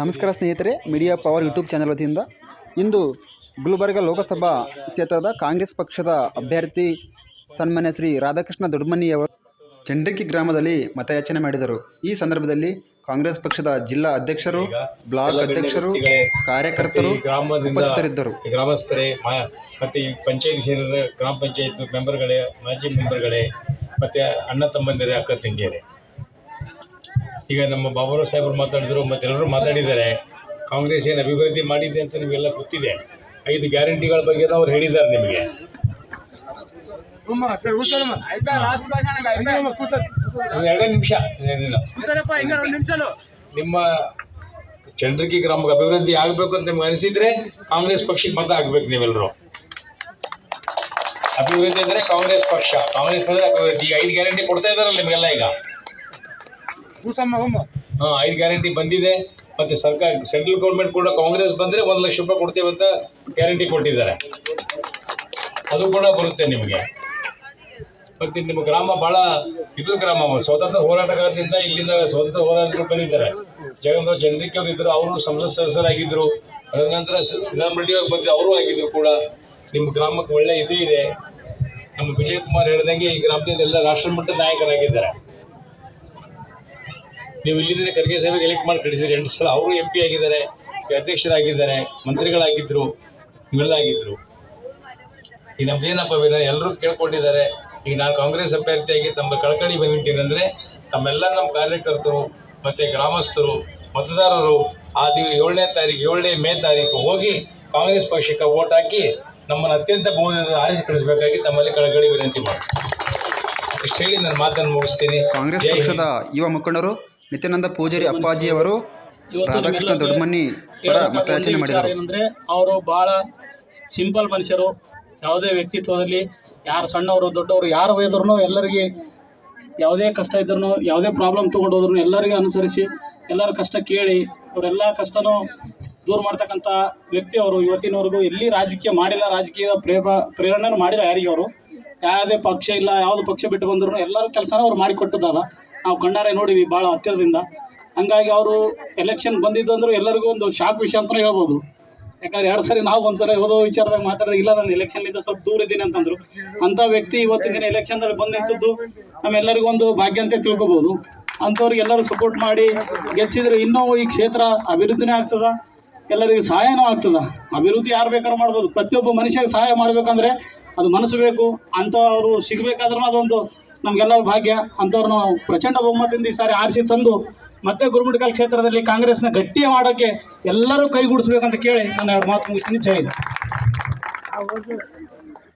ನಮಸ್ಕಾರ ಸ್ನೇಹಿತರೆ media power YouTube channel ವತಿಯಿಂದ ಇಂದು ಗುಲ್ಬರ್ಗ ಲೋಕಸಭಾ ಕ್ಷೇತ್ರದ ಕಾಂಗ್ರೆಸ್ ಪಕ್ಷದ ಅಭ್ಯರ್ಥಿ ಸನ್ಮಾನ್ಯ ಶ್ರೀ ರಾಧಾಕೃಷ್ಣ ದೊಡ್ಮನಿಯವರು ಚಂಡ್ರಿಕಿ ಗ್ರಾಮದಲ್ಲಿ ಮತಯಾಚನೆ ಮಾಡಿದರು. ಈ ಸಂದರ್ಭದಲ್ಲಿ ಕಾಂಗ್ರೆಸ್ ಪಕ್ಷದ ಜಿಲ್ಲಾ ಅಧ್ಯಕ್ಷರು ಬ್ಲಾಕ್ ಅಧ್ಯಕ್ಷರು ಕಾರ್ಯಕರ್ತರು ಉಪಸ್ಥಿತರಿದ್ದರು. ಗ್ರಾಮಸ್ಥರೇ ಮತ್ತೆ ಈ ಪಂಚಾಯತ್ ಸೇರಿದ ಗ್ರಾಮ ಪಂಚಾಯತ್ ಮೆಂಬರ್ಗಳೇ ಮಾಜಿ ಮೆಂಬರ್ಗಳೇ ಮತ್ತು ಅಣ್ಣ ತಮ್ಮಂದಿರೇ ಅಕ್ಕ ತಂಗಿಯರೇ. ಈಗ ನಮ್ಮ ಬಾಬುರಾವ್ ಸಾಹೇಬರು ಮಾತಾಡಿದ್ರು ಮತ್ತೆ ಎಲ್ಲರೂ ಮಾತಾಡಿದ್ದಾರೆ. ಕಾಂಗ್ರೆಸ್ ಏನು ಅಭಿವೃದ್ಧಿ ಮಾಡಿದೆ ಅಂತ ನಿಮಗೆಲ್ಲ ಗೊತ್ತಿದೆ. ಐದು ಗ್ಯಾರಂಟಿಗಳ ಬಗ್ಗೆ ಅವ್ರು ಹೇಳಿದ್ದಾರೆ ನಿಮಗೆ. ಎರಡೇ ನಿಮಿಷ ನಿಮ್ಮ ಚಂದ್ರಕಿ ಗ್ರಾಮಕ್ಕೆ ಅಭಿವೃದ್ಧಿ ಆಗಬೇಕು ಅಂತ ನಿಮ್ಗೆ ಅನಿಸಿದ್ರೆ ಕಾಂಗ್ರೆಸ್ ಪಕ್ಷಕ್ಕೆ ಮತ ಆಗ್ಬೇಕು ನೀವೆಲ್ಲರೂ ಅಭಿವೃದ್ಧಿ ಅಂದರೆ ಕಾಂಗ್ರೆಸ್ ಪಕ್ಷ. ಕಾಂಗ್ರೆಸ್ ಅಂದರೆ ಅಭಿವೃದ್ಧಿ. ಐದು ಗ್ಯಾರಂಟಿ ಕೊಡ್ತಾ ಇದಾರಲ್ಲ ನಿಮಗೆಲ್ಲ ಈಗ? ಹಾಂ, ಐದು ಗ್ಯಾರಂಟಿ ಬಂದಿದೆ. ಮತ್ತೆ ಸರ್ಕಾರ ಸೆಂಟ್ರಲ್ ಗೌರ್ಮೆಂಟ್ ಕೂಡ ಕಾಂಗ್ರೆಸ್ ಬಂದ್ರೆ ಒಂದು ಲಕ್ಷ ರೂಪಾಯಿ ಕೊಡ್ತೇವೆ ಅಂತ ಗ್ಯಾರಂಟಿ ಕೊಟ್ಟಿದ್ದಾರೆ. ಅದು ಕೂಡ ಬರುತ್ತೆ ನಿಮಗೆ. ಮತ್ತೆ ನಿಮ್ಮ ಗ್ರಾಮ ಬಹಳ ಇದ್ರ ಗ್ರಾಮ, ಸ್ವತಂತ್ರ ಹೋರಾಟಗಾರರಿಂದ ಇಲ್ಲಿಂದ ಸ್ವಾತಂತ್ರ್ಯ ಹೋರಾಟಗಳು ಬಂದಿದ್ದಾರೆ ಜಗನ್ರಾವ್ ಚಂದ್ರಿಕೆ ಇದ್ರು, ಅವರು ಸಂಸತ್ ಸದಸ್ಯರಾಗಿದ್ದರು ಅದರ ನಂತರ ಸಿದ್ದರಾಮ ರೆಡ್ಡಿ ಅವರು ಬಂದು ಅವರು ಆಗಿದ್ರು ಕೂಡ. ನಿಮ್ಮ ಗ್ರಾಮಕ್ಕೆ ಒಳ್ಳೆ ಇದು ಇದೆ. ನಮ್ಮ ವಿಜಯ್ ಕುಮಾರ್ ಹೇಳಿದಂಗೆ ಈ ಗ್ರಾಮದಲ್ಲಿ ಎಲ್ಲ ರಾಷ್ಟ್ರ ಮಟ್ಟದ ನಾಯಕರಾಗಿದ್ದಾರೆ. ನೀವು ಇಲ್ಲಿಂದ ಖರ್ಗೆ ಸಾಹೇಬ್ ಎಲೆಕ್ಟ್ ಮಾಡಿ ಕಳಿಸಿದ್ರಿ. ಎಂಟು ಸಲ ಅವರು ಎಂ ಪಿ ಆಗಿದ್ದಾರೆ ಅಧ್ಯಕ್ಷರಾಗಿದ್ದಾರೆ ಮಂತ್ರಿಗಳಾಗಿದ್ದರು ಇವೆಲ್ಲ ಆಗಿದ್ದರು ಈಗ ನಮ್ದೇನಪ್ಪ ಎಲ್ಲರೂ ಕೇಳ್ಕೊಂಡಿದ್ದಾರೆ ಈಗ ನಾನು ಕಾಂಗ್ರೆಸ್ ಅಭ್ಯರ್ಥಿಯಾಗಿ ತಮ್ಮ ಕಳಕಳಿ ಅಂದರೆ ತಮ್ಮೆಲ್ಲ ನಮ್ಮ ಕಾರ್ಯಕರ್ತರು ಮತ್ತು ಗ್ರಾಮಸ್ಥರು ಮತದಾರರು ಆ ದಿವ ಏಳನೇ ತಾರೀಕು ಏಳನೇ ಮೇ ತಾರೀಕು ಹೋಗಿ ಕಾಂಗ್ರೆಸ್ ಪಕ್ಷಕ್ಕೆ ವೋಟ್ ಹಾಕಿ ನಮ್ಮನ್ನು ಅತ್ಯಂತ ಬಹುಮತದಿಂದ ಆರಿಸಿ ಕಳಿಸಬೇಕಾಗಿ ತಮ್ಮಲ್ಲಿ ಕಳಕಳಿ ವಿನಂತಿ ಮಾಡಿ ಇಷ್ಟು ಹೇಳಿ ನನ್ನ ಮಾತನ್ನು ಮುಗಿಸ್ತೀನಿ. ಕಾಂಗ್ರೆಸ್ ಪಕ್ಷದ ಯುವ ಮುಖಂಡರು ನಿತ್ಯಾನಂದ ಪೂಜಾರಿ ಅಪ್ಪಾಜಿಯವರು ರಾಧಾಕೃಷ್ಣ ದೊಡ್ಡಮನಿ ಪರ ಮತಯಾಚನೆ ಮಾಡಿದರು. ಏನಂದ್ರೆ ಅವರು ಬಹಳ ಸಿಂಪಲ್ ಮನುಷ್ಯರು ಯಾವುದೇ ವ್ಯಕ್ತಿತ್ವದಲ್ಲಿ ಯಾರು ಸಣ್ಣವರು ದೊಡ್ಡವರು ಯಾರು ಹೋದ್ರು ಎಲ್ಲರಿಗೆ ಯಾವುದೇ ಕಷ್ಟ ಇದ್ರೂ ಯಾವುದೇ ಪ್ರಾಬ್ಲಮ್ ತಗೊಂಡು ಹೋದ್ರು ಎಲ್ಲರಿಗೂ ಅನುಸರಿಸಿ ಎಲ್ಲರ ಕಷ್ಟ ಕೇಳಿ ಅವರೆಲ್ಲ ಕಷ್ಟನೂ ದೂರ ಮಾಡ್ತಕ್ಕಂಥ ವ್ಯಕ್ತಿ ಅವರು. ಇವತ್ತಿನವರೆಗೂ ಎಲ್ಲಿ ರಾಜಕೀಯ ಮಾಡಿಲ್ಲ ರಾಜಕೀಯ ಪ್ರೇಮ ಪ್ರೇರಣೆ ಮಾಡಿಲ್ಲ ಯಾರಿಗೆ ಅವರು. ಯಾವುದೇ ಪಕ್ಷ ಇಲ್ಲ ಯಾವುದು ಪಕ್ಷ ಬಿಟ್ಟು ಬಂದ್ರು ಎಲ್ಲರೂ ಕೆಲಸನ ಅವ್ರು ಮಾಡಿಕೊಟ್ಟದಾದ ನಾವು ಕಣ್ಣಾರೆ ನೋಡಿವಿ ಭಾಳ ಹತ್ತಿರದಿಂದ. ಹಂಗಾಗಿ ಅವರು ಎಲೆಕ್ಷನ್ ಬಂದಿದ್ದು ಅಂದ್ರೆ ಎಲ್ಲರಿಗೂ ಒಂದು ಶಾಕ್ ವಿಷಯ ಅಂತಲೇ ಹೇಳ್ಬೋದು. ಯಾಕಂದ್ರೆ ಎರಡು ಸರಿ ನಾವು ಒಂದ್ಸರಿ ಹೋದೋ ವಿಚಾರದಾಗ ಮಾತಾಡಿದ್ರೆ, ಇಲ್ಲ, ನಾನು ಎಲೆಕ್ಷನ್ಲಿಂದ ಸ್ವಲ್ಪ ದೂರ ಇದ್ದೀನಿ ಅಂತಂದ್ರು. ಅಂಥ ವ್ಯಕ್ತಿ ಇವತ್ತಿನ ದಿನ ಎಲೆಕ್ಷನ್ದಲ್ಲಿ ಬಂದಿರ್ತಿದ್ದು ನಿಂತದ್ದು ನಮ್ಮೆಲ್ಲರಿಗೂ ಒಂದು ಭಾಗ್ಯ ಅಂತ ತಿಳ್ಕೊಬೋದು. ಅಂಥವ್ರಿಗೆ ಎಲ್ಲರೂ ಸಪೋರ್ಟ್ ಮಾಡಿ ಗೆಲ್ಸಿದ್ರೆ ಇನ್ನೂ ಈ ಕ್ಷೇತ್ರ ಅಭಿವೃದ್ಧಿನೇ ಆಗ್ತದ, ಎಲ್ಲರಿಗೂ ಸಹಾಯನೂ ಆಗ್ತದೆ. ಅಭಿವೃದ್ಧಿ ಯಾರು ಬೇಕಾದ್ರೂ ಮಾಡ್ಬೋದು. ಪ್ರತಿಯೊಬ್ಬ ಮನುಷ್ಯರಿಗೆ ಸಹಾಯ ಮಾಡಬೇಕಂದ್ರೆ ಅದು ಮನಸ್ಸು ಬೇಕು. ಅಂಥವ್ರು ಸಿಗಬೇಕಾದ್ರೂ ಅದೊಂದು ನಮಗೆಲ್ಲರ ಭಾಗ್ಯ ಅಂಥವ್ರು ಪ್ರಚಂಡ ಬಹುಮತದಿಂದ ಈ ಸಾರಿ ಆರಿಸಿ ತಂದು ಮತ್ತೆ ಗುರುಮಿಟ್ಕಲ್ ಕ್ಷೇತ್ರದಲ್ಲಿ ಕಾಂಗ್ರೆಸ್ನ ಗಟ್ಟಿ ಮಾಡೋಕ್ಕೆ ಎಲ್ಲರೂ ಕೈಗೂಡಿಸ್ಬೇಕಂತ ಕೇಳಿ ನನ್ನ ಎರಡು ಮಾತು ಮುಗಿಸ್ತೀನಿ ಜೈ.